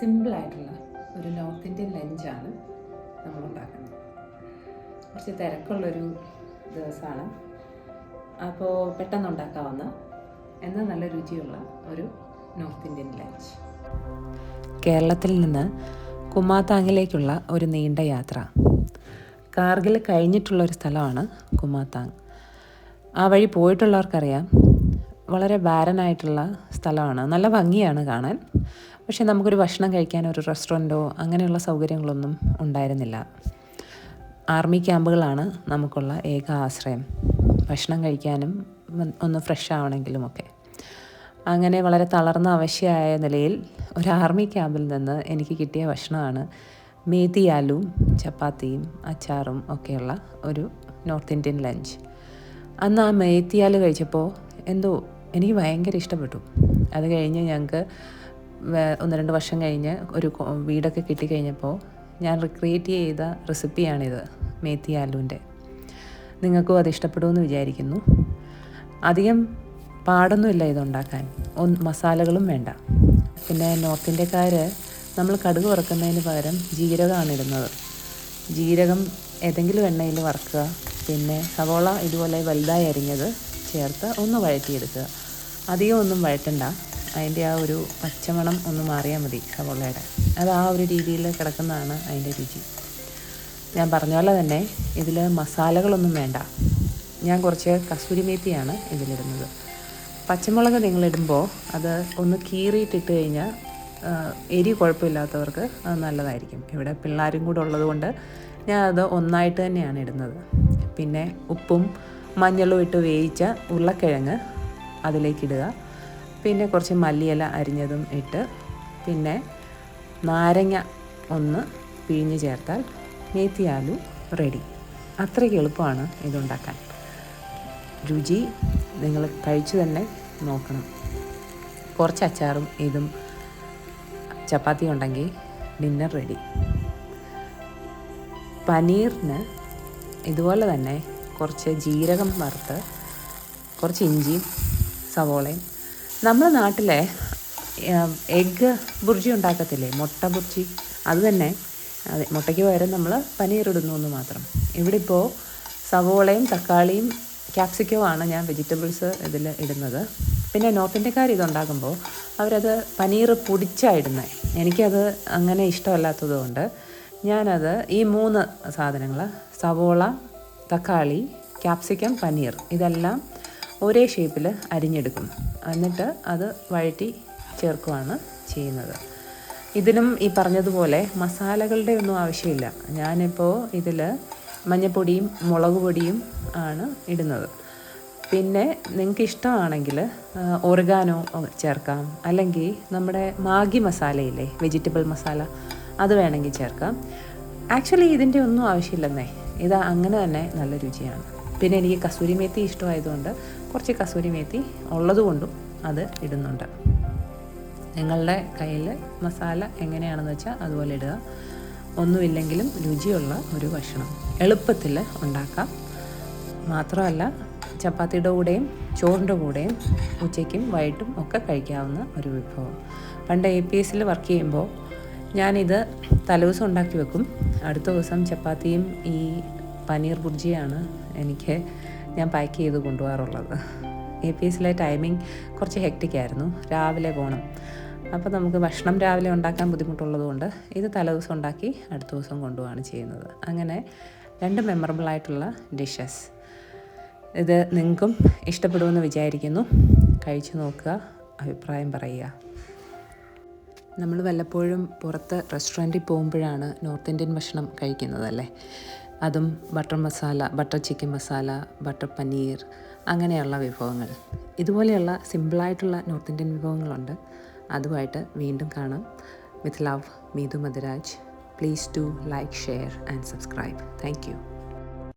സിമ്പിളായിട്ടുള്ള ഒരു north Indian ലഞ്ചാണ് നമ്മൾ ഉണ്ടാക്കുന്നത് കുറച്ച് തിരക്കുള്ളൊരു ദിവസമാണ്. അപ്പോൾ പെട്ടെന്ന് ഉണ്ടാക്കാവുന്ന എന്നാൽ നല്ല രുചിയുള്ള ഒരു നോർത്ത് ഇന്ത്യൻ ലഞ്ച് കേരളത്തിൽ നിന്ന് കുമാതാങ്ങിലേക്കുള്ള ഒരു നീണ്ട യാത്ര. കാർഗിൽ കഴിഞ്ഞിട്ടുള്ള ഒരു സ്ഥലമാണ് കുമാതാങ് ആ വഴി പോയിട്ടുള്ളവർക്കറിയാം വളരെ ബാരനായിട്ടുള്ള സ്ഥലമാണ്. നല്ല ഭംഗിയാണ് കാണാൻ. പക്ഷേ നമുക്കൊരു ഭക്ഷണം കഴിക്കാൻ ഒരു റെസ്റ്റോറന്റോ അങ്ങനെയുള്ള സൗകര്യങ്ങളൊന്നും ഉണ്ടായിരുന്നില്ല. ആർമി ക്യാമ്പുകളാണ് നമുക്കുള്ള ഏക ആശ്രയം. ഭക്ഷണം കഴിക്കാനും ഒന്ന് ഫ്രഷ് ആവണമെങ്കിലുമൊക്കെ അങ്ങനെ വളരെ തളർന്ന അവശ്യമായ നിലയിൽ ഒരു ആർമി ക്യാമ്പിൽ നിന്ന് എനിക്ക് കിട്ടിയ ഭക്ഷണമാണ് മേത്തി ആലുവും ചപ്പാത്തിയും അച്ചാറും ഒക്കെയുള്ള ഒരു നോർത്ത് ഇന്ത്യൻ ലഞ്ച്. അന്ന് ആ മേത്തിയാൽ കഴിച്ചപ്പോൾ എന്തോ എനിക്ക് ഭയങ്കര ഇഷ്ടപ്പെട്ടു. അത് കഴിഞ്ഞ് ഞങ്ങൾക്ക് ഒന്ന് രണ്ട് വർഷം കഴിഞ്ഞ് ഒരു വീടൊക്കെ കിട്ടിക്കഴിഞ്ഞപ്പോൾ ഞാൻ റിക്രിയേറ്റ് ചെയ്ത റെസിപ്പിയാണിത് മേത്തി ആലുവിന്റെ നിങ്ങൾക്കും അത് ഇഷ്ടപ്പെടുമെന്ന് വിചാരിക്കുന്നു. അധികം പാടൊന്നുമില്ല ഇതുണ്ടാക്കാൻ ഒന്ന് മസാലകളും വേണ്ട. പിന്നെ നോർത്ത് ഇന്ത്യക്കാർ നമ്മൾ കടുക് വറുക്കുന്നതിന് പകരം ജീരകമാണ് ഇടുന്നത്. ജീരകം ഏതെങ്കിലും എണ്ണയിൽ വറുക്കുക പിന്നെ സവോള ഇതുപോലെ വലുതായി അരിഞ്ഞത് ചേർത്ത് ഒന്ന് വഴറ്റിയെടുക്കുക. അധികം ഒന്നും വഴറ്റണ്ട. അതിന്റെ ആ ഒരു പച്ചമണം ഒന്ന് മാറിയാൽ മതി സവോളയുടെ. അത് ആ ഒരു രീതിയിൽ കിടക്കുന്നതാണ് അതിന്റെ രുചി. ഞാൻ പറഞ്ഞ പോലെ തന്നെ ഇതിൽ മസാലകളൊന്നും വേണ്ട. ഞാൻ കുറച്ച് കസൂരി മേത്തിയാണ് ഇതിലിടുന്നത്. പച്ചമുളക് നിങ്ങളിടുമ്പോൾ അത് ഒന്ന് കീറിയിട്ടിട്ട് കഴിഞ്ഞാൽ എരി കുഴപ്പമില്ലാത്തവർക്ക് അത് നല്ലതായിരിക്കും. ഇവിടെ പിള്ളേരും കൂടെ ഉള്ളതുകൊണ്ട് ഞാൻ അത് ഒന്നായിട്ട് തന്നെയാണ് ഇടുന്നത്. പിന്നെ ഉപ്പും മഞ്ഞളും ഇട്ട് വേവിച്ച ഉരുളക്കിഴങ്ങ് അതിലേക്കിടുക. പിന്നെ കുറച്ച് മല്ലിയില അരിഞ്ഞതും ഇട്ട് പിന്നെ നാരങ്ങ ഒന്ന് പിഴിഞ്ഞ് ചേർത്താൽ മേത്തി ആലു റെഡി അത്രയ്ക്ക് എളുപ്പമാണ് ഇതുണ്ടാക്കാൻ രുചി നിങ്ങൾ കഴിച്ചു തന്നെ നോക്കണം. കുറച്ച് അച്ചാറും ഇതും ചപ്പാത്തി ഉണ്ടെങ്കിൽ ഡിന്നർ റെഡി പനീറിന് ഇതുപോലെ തന്നെ കുറച്ച് ജീരകം വറുത്ത് കുറച്ച് ഇഞ്ചിയും സവോളയും. നമ്മുടെ നാട്ടിലെ എഗ്ഗ് ബുർജി ഉണ്ടാക്കത്തില്ലേ? മുട്ട ബുർജി. അത് തന്നെ. അതെ മുട്ടയ്ക്ക് പകരം നമ്മൾ പനീറിടുന്നു എന്ന് മാത്രം. ഇവിടെ ഇപ്പോൾ സവോളയും തക്കാളിയും ക്യാപ്സിക്കോ ആണ് ഞാൻ വെജിറ്റബിൾസ് ഇതിൽ ഇടുന്നത്. പിന്നെ നോർത്ത് ഇന്ത്യക്കാർ ഇതുണ്ടാക്കുമ്പോൾ അവരത് പനീർ പൊടിച്ചായിടുന്നത് എനിക്കത് അങ്ങനെ ഇഷ്ടമല്ലാത്തത് കൊണ്ട് ഞാനത് ഈ മൂന്ന് സാധനങ്ങൾ സവോള തക്കാളി ക്യാപ്സിക്കം പനീർ ഇതെല്ലാം ഒരേ ഷേപ്പിൽ അരിഞ്ഞെടുക്കും. എന്നിട്ട് അത് വഴറ്റി ചേർക്കുവാണ് ചെയ്യുന്നത്. ഇതിലും ഈ പറഞ്ഞതുപോലെ മസാലകളുടെ ഒന്നും ആവശ്യമില്ല. ഞാനിപ്പോൾ ഇതിൽ മഞ്ഞൾപ്പൊടിയും മുളക് പൊടിയും ആണ് ഇടുന്നത്. പിന്നെ നിങ്ങൾക്ക് ഇഷ്ടമാണെങ്കിൽ ഓർഗാനോ ചേർക്കാം. അല്ലെങ്കിൽ നമ്മുടെ മാഗി മസാലയില്ലേ വെജിറ്റബിൾ മസാല അത് വേണമെങ്കിൽ ചേർക്കാം. ആക്ച്വലി ഇതിന്റെ ഒന്നും ആവശ്യമില്ലെന്നേ. ഇത് അങ്ങനെ തന്നെ നല്ല രുചിയാണ്. പിന്നെ എനിക്ക് കസൂരി മേത്തി ഇഷ്ടമായതുകൊണ്ട് കുറച്ച് കസൂരി മേത്തി ഉള്ളതുകൊണ്ടും അത് ഇടുന്നുണ്ട്. നിങ്ങളുടെ കയ്യിൽ മസാല എങ്ങനെയാണെന്ന് വെച്ചാൽ അതുപോലെ ഇടുക. ഒന്നുമില്ലെങ്കിലും രുചിയുള്ള ഒരു ഭക്ഷണം എളുപ്പത്തിൽ ഉണ്ടാക്കാം. മാത്രമല്ല ചപ്പാത്തിയുടെ കൂടെയും ചോറിന്റെ കൂടെയും ഉച്ചയ്ക്കും വൈകിട്ടും ഒക്കെ കഴിക്കാവുന്ന ഒരു വിഭവം. പണ്ട് എ പി എസിൽ വർക്ക് ചെയ്യുമ്പോൾ ഞാനിത് തലേദിവസം ഉണ്ടാക്കി വെക്കും. അടുത്ത ദിവസം ചപ്പാത്തിയും ഈ പനീർ ബുർജിയാണ് എനിക്ക് ഞാൻ പാക്ക് ചെയ്ത് കൊണ്ടുപോകാറുള്ളത്. എ പി എസിലെ ടൈമിംഗ് കുറച്ച് ഹെക്റ്റിക് ആയിരുന്നു. രാവിലെ പോകണം. അപ്പോൾ നമുക്ക് ഭക്ഷണം രാവിലെ ഉണ്ടാക്കാൻ ബുദ്ധിമുട്ടുള്ളതുകൊണ്ട് ഇത് തലേദിവസം ഉണ്ടാക്കി അടുത്ത ദിവസം കൊണ്ടുപോവാണ് ചെയ്യുന്നത്. അങ്ങനെ രണ്ട് മെമ്മറബിൾ ആയിട്ടുള്ള ഡിഷസ് ഇത് നിങ്ങൾക്കും ഇഷ്ടപ്പെടുമെന്ന് വിചാരിക്കുന്നു. കഴിച്ചു നോക്കുക. അഭിപ്രായം പറയുക. നമ്മൾ വല്ലപ്പോഴും പുറത്ത് റെസ്റ്റോറന്റിൽ പോകുമ്പോഴാണ് നോർത്ത് ഇന്ത്യൻ ഭക്ഷണം കഴിക്കുന്നതല്ലേ? അതും butter masala butter chicken masala butter paneer അങ്ങനെയുള്ള വിഭവങ്ങൾ. ഇതുപോലെയുള്ള സിമ്പിളായിട്ടുള്ള നോർത്ത് ഇന്ത്യൻ വിഭവങ്ങളുണ്ട്. അതുമായിട്ട് വീണ്ടും കാണാം. With love Meethu Madhuraj. Please to like share and subscribe thank you